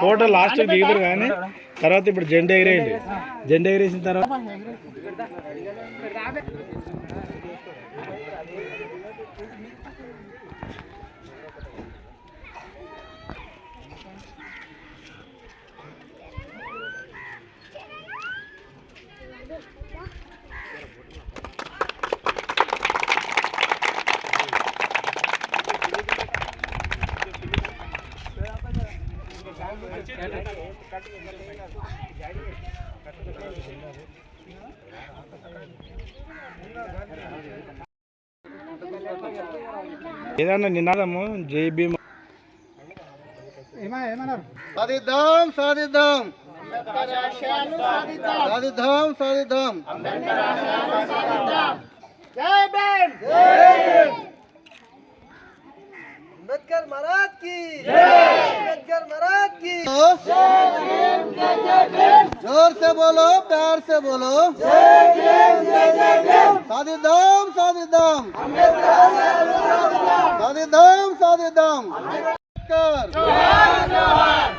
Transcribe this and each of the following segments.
Photo last దిగుతారు కానీ తర్వాత ఇప్పుడు జెండా ఎగిరేయండి. జెండా ఎగిరేసిన తర్వాత ఏదన్నా నినాదము? జై భీమ్. సాధిద్దాం సాధిద్దాం. సాధిద్దాం సాధిద్దాం. अंबेडकर महाराज की। अंबेडकर महाराज की। ज़ोर से बोलो, प्यार से बोलो। सादी दाम सादी दाम सादी दाम सादी दाम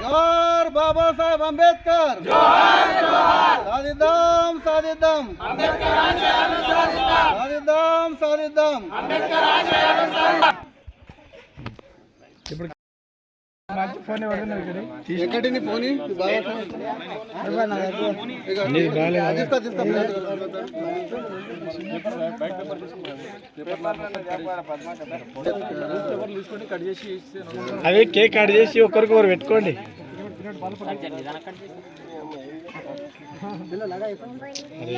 ज़ोर, बाबा साहेब अंबेडकर सादी दाम सादी दाम सादी दाम सादी दाम ఫోన్ అదే కేక్ కట్ చేసి ఒకరికొకరు పెట్టుకోండి. అరే,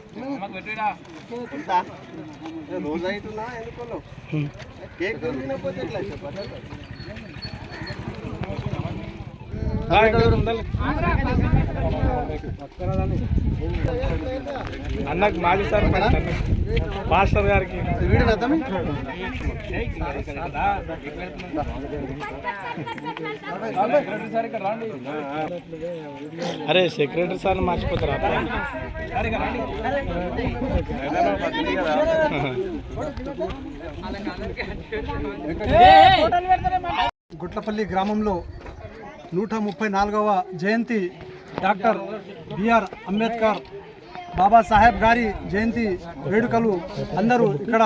రోజు అవుతున్నా ఎందుకు కేక్ తినకపోతే ఎట్లా చెప్పండి ఉండాలి. అన్నకు మాజీ సార్ మాస్టర్ గారికి. అరే సెక్రటరీ సార్ మర్చిపోతారా? గుట్లపల్లి గ్రామంలో నూట ముప్పై నాలుగవ జయంతి doctor B R Ambedkar Babasaheb గారి జయంతి వేడుకలు అందరూ ఇక్కడ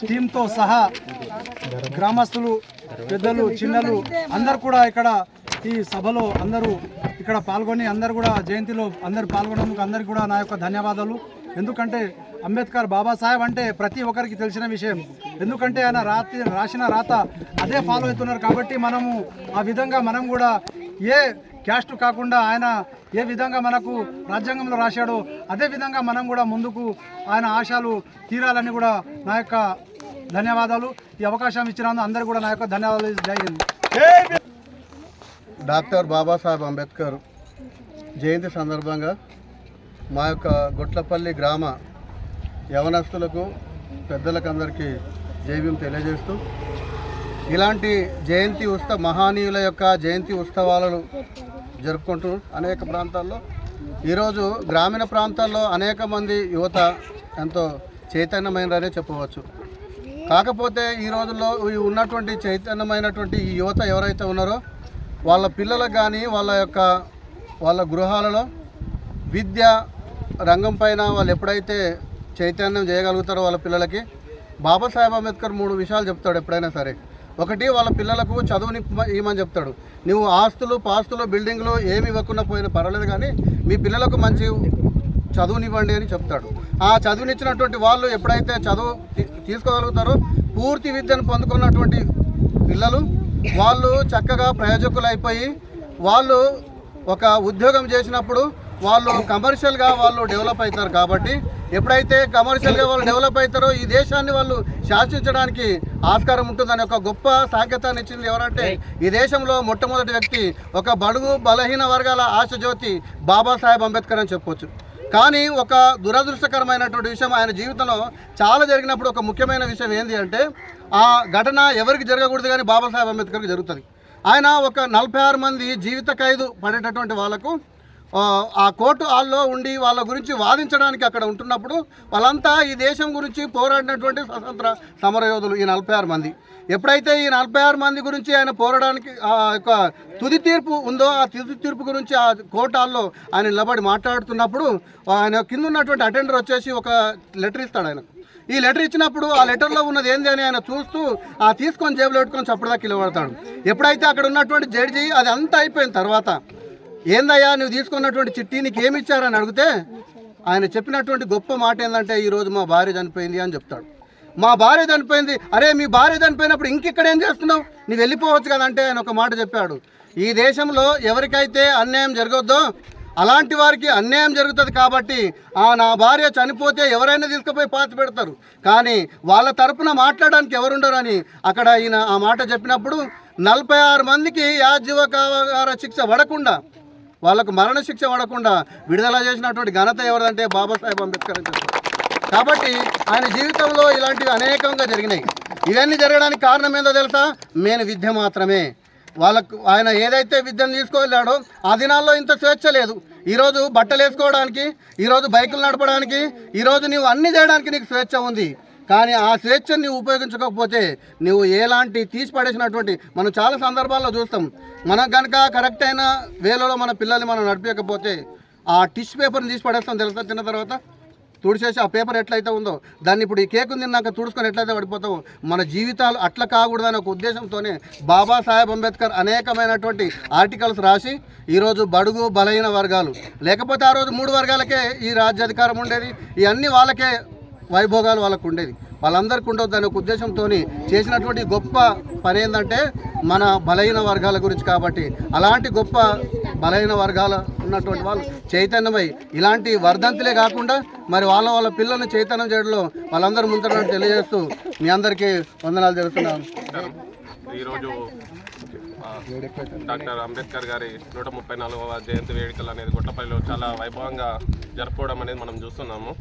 టీంతో సహా గ్రామస్తులు పెద్దలు చిన్నలు అందరు కూడా ఇక్కడ ఈ సభలో అందరూ ఇక్కడ పాల్గొని అందరు కూడా జయంతిలో అందరు పాల్గొనడానికి అందరికి కూడా నా యొక్క ధన్యవాదాలు. ఎందుకంటే అంబేద్కర్ బాబాసాహెబ్ అంటే ప్రతి ఒక్కరికి తెలిసిన విషయం. ఎందుకంటే ఆయన రాతి రాసిన రాత అదే ఫాలో అవుతున్నారు కాబట్టి మనము ఆ విధంగా మనం కూడా ఏ క్యాస్ట్ కాకుండా ఆయన ఏ విధంగా మనకు రాజ్యాంగంలో రాశాడో అదే విధంగా మనం కూడా ముందుకు ఆయన ఆశలు తీరాలని కూడా నా యొక్క ధన్యవాదాలు. ఈ అవకాశం ఇచ్చినందుకు అందరికీ కూడా నా యొక్క ధన్యవాదాలు. జరిగింది డాక్టర్ బాబాసాహెబ్ అంబేద్కర్ జయంతి సందర్భంగా మా యొక్క గొట్లపల్లి గ్రామ యవనస్తులకు పెద్దలకందరికీ జైవ్యం తెలియజేస్తూ ఇలాంటి జయంతి ఉత్సవ మహానీయుల యొక్క జయంతి ఉత్సవాలను జరుపుకుంటూ అనేక ప్రాంతాల్లో. ఈరోజు గ్రామీణ ప్రాంతాల్లో అనేక మంది యువత ఎంతో చైతన్యమైనరనే చెప్పవచ్చు. కాకపోతే ఈ రోజుల్లో ఉన్నటువంటి చైతన్యమైనటువంటి ఈ యువత ఎవరైతే ఉన్నారో వాళ్ళ పిల్లలకు కానీ వాళ్ళ యొక్క వాళ్ళ గృహాలలో విద్య రంగం పైన వాళ్ళు ఎప్పుడైతే చైతన్యం చేయగలుగుతారో వాళ్ళ పిల్లలకి బాబాసాహెబ్ అంబేద్కర్ మూడు విషయాలు చెప్తాడు ఎప్పుడైనా సరే. ఒకటి వాళ్ళ పిల్లలకు చదువుని ఇవ్వమని చెప్తాడు. నువ్వు ఆస్తులు పాస్తులు బిల్డింగ్లు ఏమి ఇవ్వకుండా పోయినా పర్వాలేదు కానీ మీ పిల్లలకు మంచి చదువునివ్వండి అని చెప్తాడు. ఆ చదువునిచ్చినటువంటి వాళ్ళు ఎప్పుడైతే చదువు తీసుకోగలుగుతారో పూర్తి విద్యను పొందుకున్నటువంటి పిల్లలు వాళ్ళు చక్కగా ప్రయోజకులు అయిపోయి వాళ్ళు ఒక ఉద్యోగం చేసినప్పుడు వాళ్ళు కమర్షియల్గా వాళ్ళు డెవలప్ అవుతారు కాబట్టి ఎప్పుడైతే కమర్షియల్గా వాళ్ళు డెవలప్ అవుతారో ఈ దేశాన్ని వాళ్ళు శాసించడానికి ఆస్కారం ఉంటుందని ఒక గొప్ప సాంకేతాన్ని ఇచ్చింది ఎవరంటే ఈ దేశంలో మొట్టమొదటి వ్యక్తి ఒక బడుగు బలహీన వర్గాల ఆశజ్యోతి బాబాసాహెబ్ అంబేద్కర్ అని చెప్పొచ్చు. కానీ ఒక దురదృష్టకరమైనటువంటి విషయం ఆయన జీవితంలో చాలా జరిగినప్పుడు ఒక ముఖ్యమైన విషయం ఏంటి అంటే ఆ ఘటన ఎవరికి జరగకూడదు కానీ బాబాసాహెబ్ అంబేద్కర్కి జరుగుతుంది. ఆయన ఒక నలభై ఆరు మంది జీవిత ఖైదు పడేటటువంటి వాళ్ళకు ఆ, కోర్టు హాల్లో ఉండి వాళ్ళ గురించి వాదించడానికి అక్కడ ఉంటున్నప్పుడు వాళ్ళంతా ఈ దేశం గురించి పోరాడినటువంటి స్వతంత్ర సమరయోధులు ఈ నలభై ఆరు మంది. ఎప్పుడైతే ఈ నలభై ఆరు మంది గురించి ఆయన పోరాడానికి ఆ యొక్క తుది తీర్పు ఉందో ఆ తుది తీర్పు గురించి ఆ కోర్టు హాల్లో ఆయన నిలబడి మాట్లాడుతున్నప్పుడు ఆయన కింద ఉన్నటువంటి అటెండర్ వచ్చేసి ఒక లెటర్ ఇస్తాడు ఆయన. ఈ లెటర్ ఇచ్చినప్పుడు ఆ లెటర్లో ఉన్నది ఏంది అని ఆయన చూస్తూ ఆ తీసుకొని జేబులో పెట్టుకొని చప్పుడుదాకా నిలబడతాడు ఎప్పుడైతే అక్కడ ఉన్నటువంటి జడ్జి అది అంతా అయిపోయిన తర్వాత ఏందయ్యా నువ్వు తీసుకున్నటువంటి చిట్టి నీకు ఏమి ఇచ్చారని అడిగితే ఆయన చెప్పినటువంటి గొప్ప మాట ఏంటంటే ఈరోజు మా భార్య చనిపోయింది అని చెప్తాడు. మా భార్య చనిపోయింది? అరే మీ భార్య చనిపోయినప్పుడు ఇంకెక్కడ ఏం చేస్తున్నావు? నువ్వు వెళ్ళిపోవచ్చు కదంటే ఆయన ఒక మాట చెప్పాడు. ఈ దేశంలో ఎవరికైతే అన్యాయం జరగొద్దో అలాంటి వారికి అన్యాయం జరుగుతుంది కాబట్టి ఆ నా భార్య చనిపోతే ఎవరైనా తీసుకుపోయి పాత పెడతారు. కానీ వాళ్ళ తరపున మాట్లాడడానికి ఎవరుండరని అక్కడ ఈయన ఆ మాట చెప్పినప్పుడు నలభై ఆరు మందికి యాజీవ కారాగార శిక్ష పడకుండా వాళ్ళకు మరణశిక్ష పడకుండా విడుదల చేసినటువంటి ఘనత ఎవరంటే బాబాసాహెబ్ అంబేద్కర్ కాబట్టి ఆయన జీవితంలో ఇలాంటివి అనేకంగా జరిగినాయి. ఇవన్నీ జరగడానికి కారణం ఏందో తెలుసా? నేను విద్య మాత్రమే. వాళ్ళకు ఆయన ఏదైతే విద్యను తీసుకువెళ్ళాడో ఆ దినాల్లో ఇంత స్వేచ్ఛ లేదు. ఈరోజు బట్టలు వేసుకోవడానికి ఈరోజు బైకులు నడపడానికి ఈరోజు నీవు అన్ని చేయడానికి నీకు స్వేచ్ఛ ఉంది. కానీ ఆ స్వేచ్ఛను నువ్వు ఉపయోగించకపోతే నువ్వు ఎలాంటి తీసి పడేసినటువంటి మనం చాలా సందర్భాల్లో చూస్తాం. మనం కనుక కరెక్ట్ అయిన వేలలో మన పిల్లల్ని మనం నడిపించకపోతే ఆ టిష్యూ పేపర్ని తీసి పడేస్తాం తెలుసా తిన్న తర్వాత? తుడిచేసి ఆ పేపర్ ఎట్లయితే ఉందో దాన్ని ఇప్పుడు ఈ కేక్ తిన్నాక తుడుచుకొని ఎట్లయితే పడిపోతామో మన జీవితాలు అట్లా కాకూడదని ఒక ఉద్దేశంతోనే బాబాసాహెబ్ అంబేద్కర్ అనేకమైనటువంటి ఆర్టికల్స్ రాసి ఈరోజు బడుగు బలహీన వర్గాలు లేకపోతే ఆ రోజు మూడు వర్గాలకే ఈ రాజ్యాధికారం ఉండేది ఇవన్నీ వాళ్ళకే వైభోగాలు వాళ్ళకు ఉండేది. వాళ్ళందరికీ ఉండొద్దు అనే ఒక ఉద్దేశంతో చేసినటువంటి గొప్ప పని ఏంటంటే మన బలహీన వర్గాల గురించి కాబట్టి అలాంటి గొప్ప బలహీన వర్గాల ఉన్నటువంటి వాళ్ళు చైతన్యమై ఇలాంటి వర్ధంతులే కాకుండా మరి వాళ్ళ వాళ్ళ పిల్లల్ని చైతన్యం చేయడంలో వాళ్ళందరూ ముందు తెలియజేస్తూ మీ అందరికీ వందనాలు జరుగుతున్నాను ఈరోజు డాక్టర్ అంబేద్కర్ గారి నూట ముప్పై నాలుగవ జయంతి వేడుకలు అనేది గుట్టపల్లిలో చాలా వైభవంగా జరుపుకోవడం అనేది మనం చూస్తున్నాము.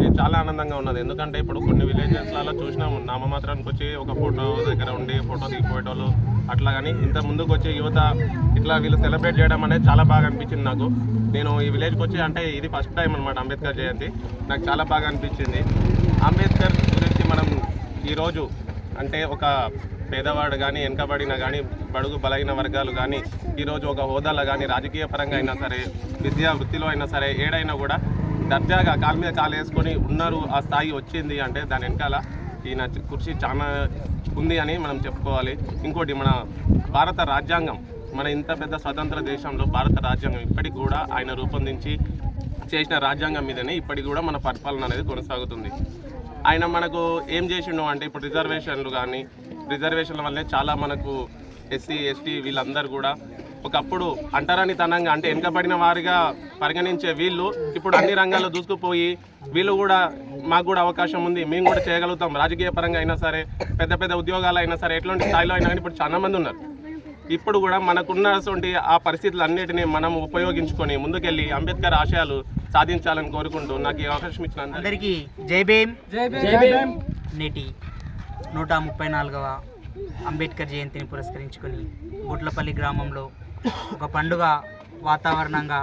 ఇది చాలా ఆనందంగా ఉన్నది. ఎందుకంటే ఇప్పుడు కొన్ని విలేజెస్లలో చూసినాము నామమాత్రానికి వచ్చి ఒక ఫోటో దగ్గర ఉండి ఫోటో దిగిపోయేటోళ్ళు అట్లా కానీ ఇంత ముందుకు వచ్చి యువత ఇట్లా వీళ్ళు సెలబ్రేట్ చేయడం అనేది చాలా బాగా అనిపించింది నాకు. నేను ఈ విలేజ్కి వచ్చి అంటే ఇది ఫస్ట్ టైం అనమాట అంబేద్కర్ జయంతి. నాకు చాలా బాగా అనిపించింది. అంబేద్కర్ గురించి మనం ఈరోజు అంటే ఒక పేదవాడు కానీ వెనకబడిన కానీ బడుగు బలహీన వర్గాలు కానీ ఈరోజు ఒక హోదాలో కానీ రాజకీయ పరంగా అయినా సరే విద్యా వృత్తిలో అయినా సరే ఏడైనా కూడా దర్జాగా కాలు మీద కాలు వేసుకొని ఉన్నారు. ఆ స్థాయి వచ్చింది అంటే దాని వెనకాల ఈయన కృషి చాలా ఉంది అని మనం చెప్పుకోవాలి. ఇంకోటి మన భారత రాజ్యాంగం మన ఇంత పెద్ద స్వతంత్ర దేశంలో భారత రాజ్యాంగం ఇప్పటికి కూడా ఆయన రూపొందించి చేసిన రాజ్యాంగం మీదనే ఇప్పటికి కూడా మన పరిపాలన అనేది కొనసాగుతుంది. ఆయన మనకు ఏం చేసిండు అంటే ఇప్పుడు రిజర్వేషన్లు కానీ రిజర్వేషన్ల వల్లే చాలా మనకు ఎస్సీ ఎస్టీ వీళ్ళందరూ కూడా ఒకప్పుడు అంటరానితనంగా అంటే వెనుకబడిన వారిగా పరిగణించే వీళ్ళు ఇప్పుడు అన్ని రంగాల్లో దూసుకుపోయి వీళ్ళు కూడా మాకు కూడా అవకాశం ఉంది మేము కూడా చేయగలుగుతాం. రాజకీయ పరంగా అయినా సరే పెద్ద పెద్ద ఉద్యోగాలు అయినా సరే ఎట్లాంటి స్థాయిలో అయినా కానీ ఇప్పుడు చాలా మంది ఉన్నారు. ఇప్పుడు కూడా మనకున్నటువంటి ఆ పరిస్థితులన్నిటిని మనం ఉపయోగించుకొని ముందుకెళ్ళి అంబేద్కర్ ఆశయాలు సాధించాలని కోరుకుంటూ నాకు ఈ అవకాశం ఇచ్చిన అందరికీ అందరికీ జై భీమ్. జై భీమ్. నేటి నూట ముప్పై నాలుగవ అంబేద్కర్ జయంతిని పురస్కరించుకొని గుట్లపల్లి గ్రామంలో ఒక పండుగ వాతావరణంగా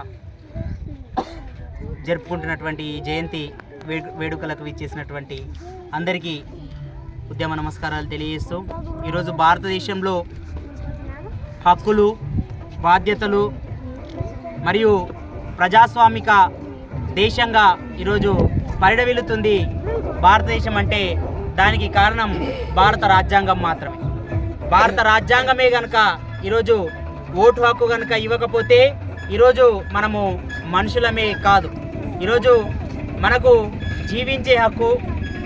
జరుపుకుంటున్నటువంటి ఈ జయంతి వేడు వేడుకలకు ఇచ్చేసినటువంటి అందరికీ ఉద్యమ నమస్కారాలు తెలియజేస్తూ ఈరోజు భారతదేశంలో హక్కులు బాధ్యతలు మరియు ప్రజాస్వామిక దేశంగా ఈరోజు పరిడవిల్లుతుంది భారతదేశం అంటే దానికి కారణం భారత రాజ్యాంగం మాత్రమే. భారత రాజ్యాంగమే కనుక ఈరోజు ఓటు హక్కు కనుక ఇవ్వకపోతే ఈరోజు మనము మనుషులమే కాదు. ఈరోజు మనకు జీవించే హక్కు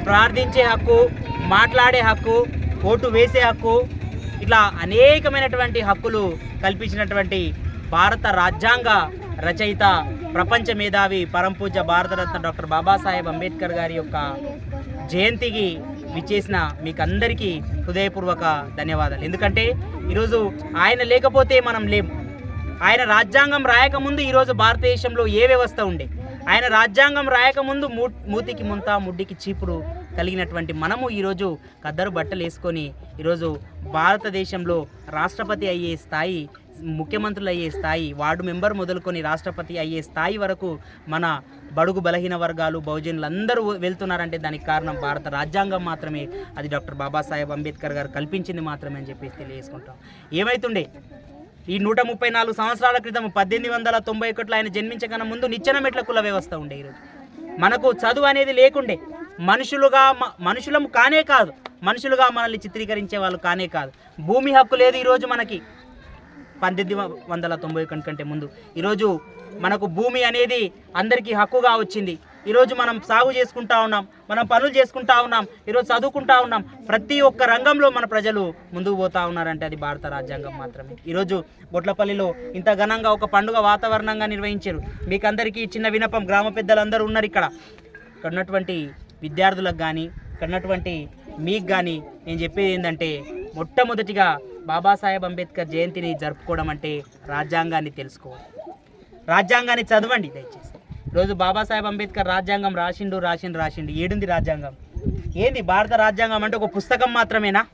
ప్రార్థించే హక్కు మాట్లాడే హక్కు ఓటు వేసే హక్కు ఇట్లా అనేకమైనటువంటి హక్కులు కల్పించినటువంటి భారత రాజ్యాంగ రచయిత ప్రపంచ మేధావి పరంపూజ భారతరత్న డాక్టర్ బాబాసాహెబ్ అంబేద్కర్ గారి యొక్క జయంతికి విచ్చేసిన మీకు అందరికీ హృదయపూర్వక ధన్యవాదాలు. ఎందుకంటే ఈరోజు ఆయన లేకపోతే మనం లేం. ఆయన రాజ్యాంగం రాయకముందు ఈరోజు భారతదేశంలో ఏ వ్యవస్థ ఉండే? ఆయన రాజ్యాంగం రాయకముందు మూ మూతికి ముంత ముడ్డికి చీపురు కలిగినటువంటి మనము ఈరోజు కద్దరు బట్టలు వేసుకొని ఈరోజు భారతదేశంలో రాష్ట్రపతి అయ్యే స్థాయి ముఖ్యమంత్రులు అయ్యే స్థాయి వార్డు మెంబర్ మొదలుకొని రాష్ట్రపతి అయ్యే స్థాయి వరకు మన బడుగు బలహీన వర్గాలు బహుజనులు అందరూ వెళ్తున్నారంటే దానికి కారణం భారత రాజ్యాంగం మాత్రమే. అది డాక్టర్ బాబాసాహెబ్ అంబేద్కర్ గారు కల్పించింది మాత్రమే అని చెప్పేసి తెలియజేసుకుంటాం. ఏమైతుండే? ఈ నూట ముప్పై నాలుగు సంవత్సరాల క్రితం పద్దెనిమిది వందల తొంభై ఒకటిలో ఆయన జన్మించకన్నా ముందు నిచ్చెన మెట్ల కుల వ్యవస్థ ఉండే ఈరోజు. మనకు చదువు అనేది లేకుండే. మనుషులుగా మ- మనుషులం కానే కాదు. మనుషులుగా మనల్ని చిత్రీకరించే వాళ్ళు కానే కాదు. భూమి హక్కు లేదు ఈరోజు మనకి. పంతొమ్మిది వందల తొంభై ఒకటి కంటే ముందు. ఈరోజు మనకు భూమి అనేది అందరికీ హక్కుగా వచ్చింది. ఈరోజు మనం సాగు చేసుకుంటా ఉన్నాం మనం పనులు చేసుకుంటా ఉన్నాం ఈరోజు చదువుకుంటా ఉన్నాం. ప్రతి ఒక్క రంగంలో మన ప్రజలు ముందుకు పోతా ఉన్నారంటే అది భారత రాజ్యాంగం మాత్రమే. ఈరోజు బొట్లపల్లిలో ఇంత ఘనంగా ఒక పండుగ వాతావరణంగా నిర్వహించారు. మీకు అందరికీ చిన్న వినపం గ్రామ పెద్దలందరూ ఉన్నారు ఇక్కడ. ఇక్కడ ఉన్నటువంటి విద్యార్థులకు కానీ ఇక్కడ ఉన్నటువంటి మీకు కానీ నేను చెప్పేది ఏంటంటే మొట్టమొదటిగా బాబాసాహెబ్ అంబేద్కర్ జయంతిని జరుపుకోవడం అంటే రాజ్యాంగాన్ని తెలుసుకోవాలి రాజ్యాంగాన్ని చదవండి దయచేసి. ఈరోజు బాబాసాహెబ్ అంబేద్కర్ రాజ్యాంగం రాసిండు రాసిండు రాసిండు. ఏడుంది రాజ్యాంగం? ఏంది భారత రాజ్యాంగం అంటే ఒక పుస్తకం మాత్రమేనా?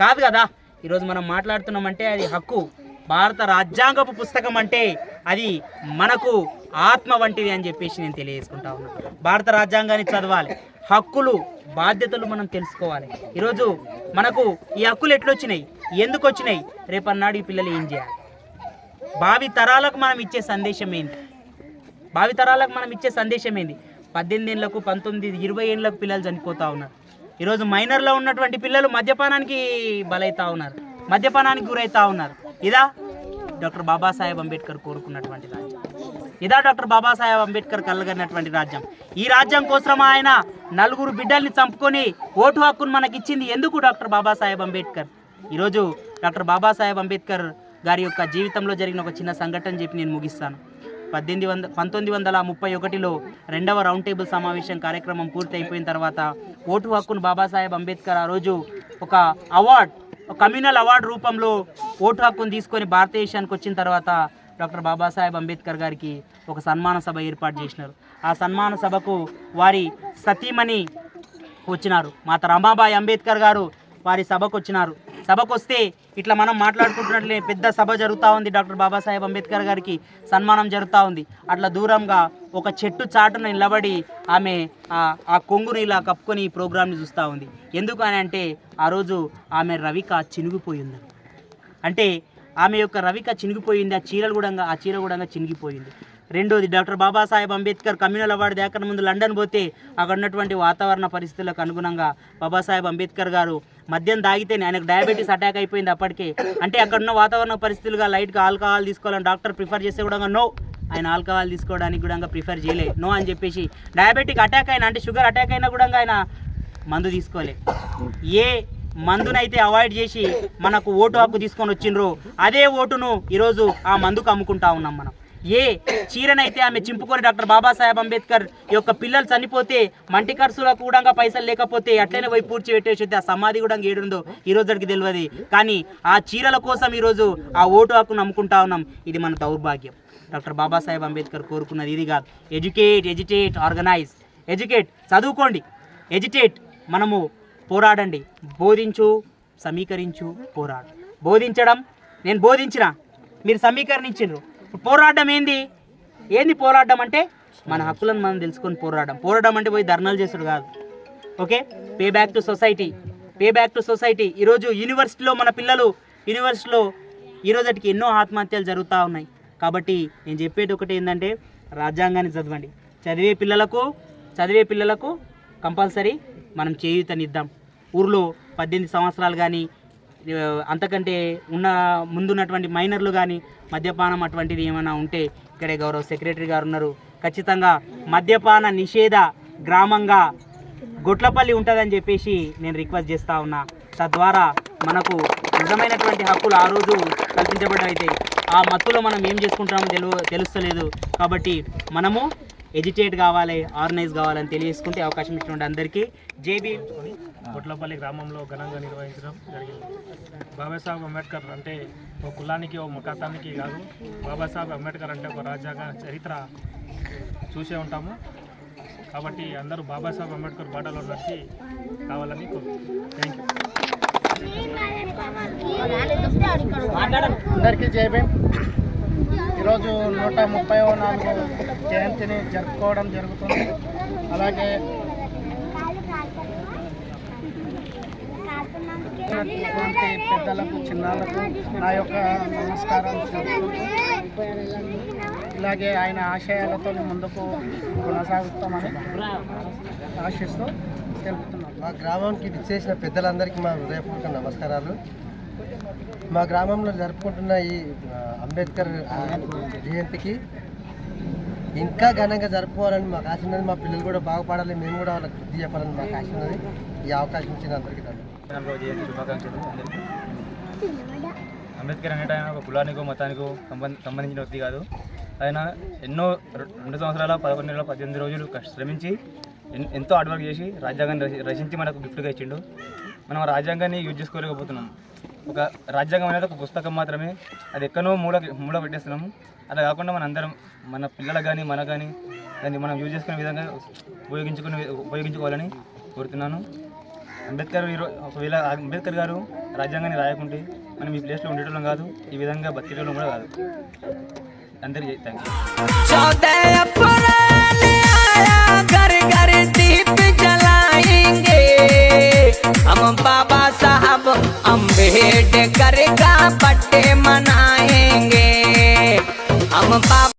కాదు కదా. ఈరోజు మనం మాట్లాడుతున్నామంటే అది హక్కు. భారత రాజ్యాంగపు పుస్తకం అంటే అది మనకు ఆత్మ వంటిది అని చెప్పేసి నేను తెలియజేసుకుంటా ఉన్నాను భారత రాజ్యాంగాన్ని చదవాలి. హక్కులు బాధ్యతలు మనం తెలుసుకోవాలి. ఈరోజు మనకు ఈ హక్కులు ఎట్లొచ్చినాయి? ఎందుకు వచ్చినాయి రేపన్నాడు ఈ పిల్లలు ఏం చేయాలి? భావి తరాలకు మనం ఇచ్చే సందేశం ఏంటి? భావి తరాలకు మనం ఇచ్చే సందేశం ఏంది పద్దెనిమిది ఏళ్ళకు పంతొమ్మిది ఇరవై ఏళ్ళకు పిల్లలు చనిపోతూ ఉన్నారు. ఈరోజు మైనర్లో ఉన్నటువంటి పిల్లలు మద్యపానానికి బలైతా ఉన్నారు. మద్యపానానికి గురవుతా ఉన్నారు. ఇదా డాక్టర్ బాబాసాహెబ్ అంబేద్కర్ కోరుకున్నటువంటి రాజ్యం. ఇదా డాక్టర్ బాబాసాహెబ్ అంబేద్కర్ కలగనటువంటి రాజ్యం. ఈ రాజ్యం కోసం ఆయన నలుగురు బిడ్డల్ని చంపుకొని ఓటు హక్కును మనకిచ్చింది ఎందుకు డాక్టర్ బాబాసాహెబ్ అంబేద్కర్? ఈరోజు డాక్టర్ బాబాసాహెబ్ అంబేద్కర్ గారి యొక్క జీవితంలో జరిగిన ఒక చిన్న సంఘటన చెప్పి నేను ముగిస్తాను. పద్దెనిమిది వంద పంతొమ్మిది వందల ముప్పై ఒకటిలో రెండవ రౌండ్ టేబుల్ సమావేశం కార్యక్రమం పూర్తి అయిపోయిన తర్వాత ఓటు హక్కును బాబాసాహెబ్ అంబేద్కర్ ఆ రోజు ఒక అవార్డ్ ఒక కమ్యూనల్ అవార్డు రూపంలో ఓటు హక్కును తీసుకొని భారతదేశానికి వచ్చిన తర్వాత డాక్టర్ బాబాసాహెబ్ అంబేద్కర్ గారికి ఒక సన్మాన సభ ఏర్పాటు చేసినారు. ఆ సన్మాన సభకు వారి సతీమణి వచ్చినారు. మాత రమాబాయి అంబేద్కర్ గారు వారి సభకు వచ్చినారు. సభకు వస్తే ఇట్లా మనం మాట్లాడుకుంటున్నట్లే పెద్ద సభ జరుగుతూ ఉంది. డాక్టర్ బాబాసాహెబ్ అంబేద్కర్ గారికి సన్మానం జరుగుతూ ఉంది. అట్లా దూరంగా ఒక చెట్టు చాటున నిలబడి ఆమె ఆ- ఆ కొంగుని ఇలా కప్పుకొని ఈ ప్రోగ్రామ్ని చూస్తూ ఉంది. ఎందుకు అని అంటే ఆ రోజు ఆమె రవిక చినిగిపోయింది అంటే ఆమె యొక్క రవిక చినిగిపోయింది ఆ చీరలు కూడా ఆ చీర కూడా చినిగిపోయింది. రెండోది doctor Babasaheb Ambedkar communal award దాకా ముందు లండన్ పోతే అక్కడ ఉన్నటువంటి వాతావరణ పరిస్థితులకు అనుగుణంగా బాబాసాహెబ్ అంబేద్కర్ గారు మద్యం తాగితేనే ఆయనకు డయాబెటీస్ అటాక్ అయిపోయింది అప్పటికే. అంటే అక్కడ ఉన్న వాతావరణ పరిస్థితులుగా లైట్గా ఆల్కహాల్ తీసుకోవాలని డాక్టర్ ప్రిఫర్ చేస్తే కూడా నో ఆయన ఆల్కహాల్ తీసుకోవడానికి కూడా ప్రిఫర్ చేయలే నో అని చెప్పేసి డయాబెటిక్ అటాక్ అయినా అంటే షుగర్ అటాక్ అయినా కూడా ఆయన మందు తీసుకోలే. ఏ మందునైతే అవాయిడ్ చేసి మనకు ఓటు హక్కు తీసుకొని వచ్చిండ్రో. అదే ఓటును ఈరోజు ఆ మందుకు అమ్ముకుంటా ఉన్నాం మనం. ఏ చీరనైతే ఆమె చింపుకొని డాక్టర్ బాబాసాహెబ్ అంబేద్కర్ ఈ యొక్క పిల్లలు చనిపోతే మంటి ఖర్చుల కూడా పైసలు లేకపోతే అట్లనే పోయి పూడ్చి పెట్టేసి ఆ సమాధి కూడా ఏడుందో ఈ రోజుకి తెలియదు కానీ ఆ చీరల కోసం ఈరోజు ఆ ఓటు హక్కును అమ్ముకుంటా ఉన్నాం. ఇది మన దౌర్భాగ్యం. డాక్టర్ బాబాసాహెబ్ అంబేద్కర్ కోరుకున్నది ఇది కాదు. ఎడ్యుకేట్ ఎడ్యుకేట్ ఆర్గనైజ్ ఎడ్యుకేట్ చదువుకోండి. ఎడ్యుకేట్ మనము పోరాడండి. బోధించు సమీకరించు పోరాడు. బోధించడం నేను బోధించిన మీరు సమీకరణించు పోరాడడం ఏంది? ఏంది పోరాడడం అంటే? మన హక్కులను మనం తెలుసుకొని పోరాడడం పోరాడడం అంటే పోయి ధర్నాలు చేసుడు కాదు. Okay? Pay back to society. Pay back to society. ఈరోజు యూనివర్సిటీలో మన పిల్లలు యూనివర్సిటీలో ఈ ఎన్నో ఆత్మహత్యలు జరుగుతూ ఉన్నాయి. కాబట్టి నేను చెప్పేది ఒకటి ఏంటంటే రాజ్యాంగాన్ని చదవండి. చదివే పిల్లలకు చదివే పిల్లలకు కంపల్సరీ మనం చేయూతనిద్దాం. ఊర్లో పద్దెనిమిది సంవత్సరాలు కానీ అంతకంటే ఉన్న ముందున్నటువంటి మైనర్లు కానీ మద్యపానం అటువంటిది ఏమైనా ఉంటే ఇక్కడే గౌరవ సెక్రటరీ గారు ఉన్నారు. ఖచ్చితంగా మద్యపాన నిషేధ గ్రామంగా గొట్లపల్లి ఉంటుందని చెప్పేసి నేను రిక్వెస్ట్ చేస్తూ ఉన్నా. తద్వారా మనకు నిజమైనటువంటి హక్కులు ఆ రోజు కల్పించబడ్డైతే ఆ మత్తులో మనం ఏం చేసుకుంటామో తెలు తెలుస్తలేదు. కాబట్టి మనము ఎడ్యుకేట్ కావాలి ఆర్గనైజ్ కావాలని తెలియజేసుకుంటే అవకాశం ఇచ్చినటువంటి అందరికీ. జేబీ గుట్లపల్లి గ్రామంలో ఘనంగా నిర్వహించడం జరిగింది. బాబాసాహెబ్ అంబేద్కర్ అంటే ఒక కులానికి ఒక మతానికి కాదు. బాబాసాహెబ్ అంబేద్కర్ అంటే ఒక రాజ్యాంగ చరిత్ర చూసే ఉంటాము. కాబట్టి అందరూ బాబాసాహెబ్ అంబేద్కర్ బాటలో నడిచి కావాలని థ్యాంక్ యూ అందరికీ జై భీమ్. ఈరోజు నూట ముప్పై నాలుగు జయంతిని జరుపుకోవడం జరుగుతుంది. అలాగే పెద్దలకు చిన్నాలకు నా యొక్క నమస్కారాలు ఇలాగే ఆయన ఆశయాలతో ముందుకు కొనసాగుతామని ఆశిస్తూ తెలుపుతున్నాను మా గ్రామానికి విచ్చేసిన పెద్దలందరికీ మా హృదయపూర్వక నమస్కారాలు. మా గ్రామంలో జరుపుకుంటున్న ఈ అంబేద్కర్ జయంతికి ఇంకా ఘనంగా జరుపుకోవాలని మాకు ఆశ ఉన్నది. మా పిల్లలు కూడా బాగుపడాలి. మేము కూడా వాళ్ళకి బుద్ధి చెప్పాలని మాకు ఆశ ఉన్నది. ఈ అవకాశం ఇచ్చిన అందరికీ శుభాకాంక్షలు. అందరికీ అంబేద్కర్ అనేట ఆయన ఒక కులానికో మతానికో సంబంధ సంబంధించిన వ్యక్తి కాదు. ఆయన ఎన్నో రెండు సంవత్సరాల పదకొండు నెలల పద్దెనిమిది రోజులు శ్రమించి ఎంతో హార్డ్ వర్క్ చేసి రాజ్యాంగాన్ని రచి- రచించి మనకు గిఫ్ట్గా ఇచ్చిండు. మనం ఆ రాజ్యాంగాన్ని యూజ్ చేసుకోలేకపోతున్నాం. ఒక రాజ్యాంగం అనేది ఒక పుస్తకం మాత్రమే అది ఎక్కడో మూల మూల పెట్టేస్తున్నాము అలా కాకుండా మన అందరం మన పిల్లలకు కానీ మనకు కానీ దాన్ని మనం యూజ్ చేసుకునే విధంగా ఉపయోగించుకునే ఉపయోగించుకోవాలని కోరుతున్నాను అంబేద్కర్ ఈరో- ఒకవేళ అంబేద్కర్ గారు రాజ్యాంగాన్ని రాయకుంటే మనం ఈ ప్లేస్లో ఉండేటోళ్ళం కాదు ఈ విధంగా బతికేటోళ్ళం కూడా కాదు అందరికీ థ్యాంక్ యూ चौदह अप्रैल आया घर घर दीप जलाएंगे हम बाबा साहब अंबेडकर का बर्थडे मनाएँगे। हम